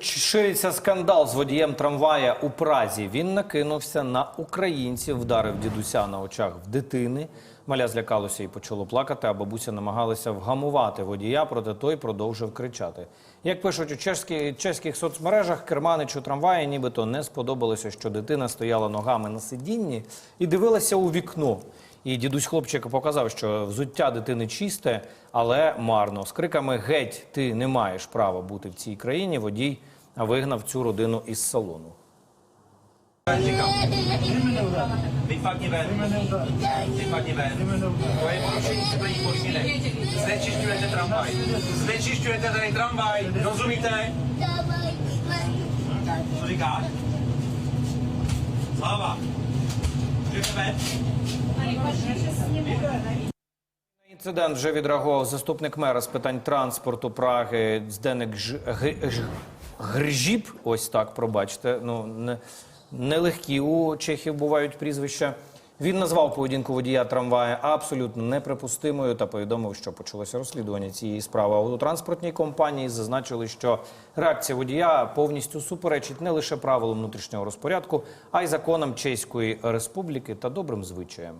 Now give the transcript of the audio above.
Шириться скандал з водієм трамвая у Празі. Він накинувся на українців, вдарив дідуся на очах в дитини. Маля злякалося і почало плакати, а бабуся намагалася вгамувати водія, проте той продовжив кричати. Як пишуть у чеські, чеських соцмережах, керманичу трамвая нібито не сподобалося, що дитина стояла ногами на сидінні і дивилася у вікно. І дідусь хлопчика показав, що взуття дитини чисте, але марно. З криками Геть, ти не маєш права бути в цій країні. Водій вигнав цю родину із салону. Vypadni ven. Vypadni ven. To je porušení teplých Інцидент вже відреагував заступник мера з питань транспорту Праги Зденек. Гржіб. Ось так, пробачте. Ну не... нелегкі у чехів бувають прізвища. Він назвав поведінку водія трамвая абсолютно неприпустимою та повідомив, що почалося розслідування цієї справи. А у транспортній компанії зазначили, що реакція водія повністю суперечить не лише правилам внутрішнього розпорядку, а й законам Чеської республіки та добрим звичаям.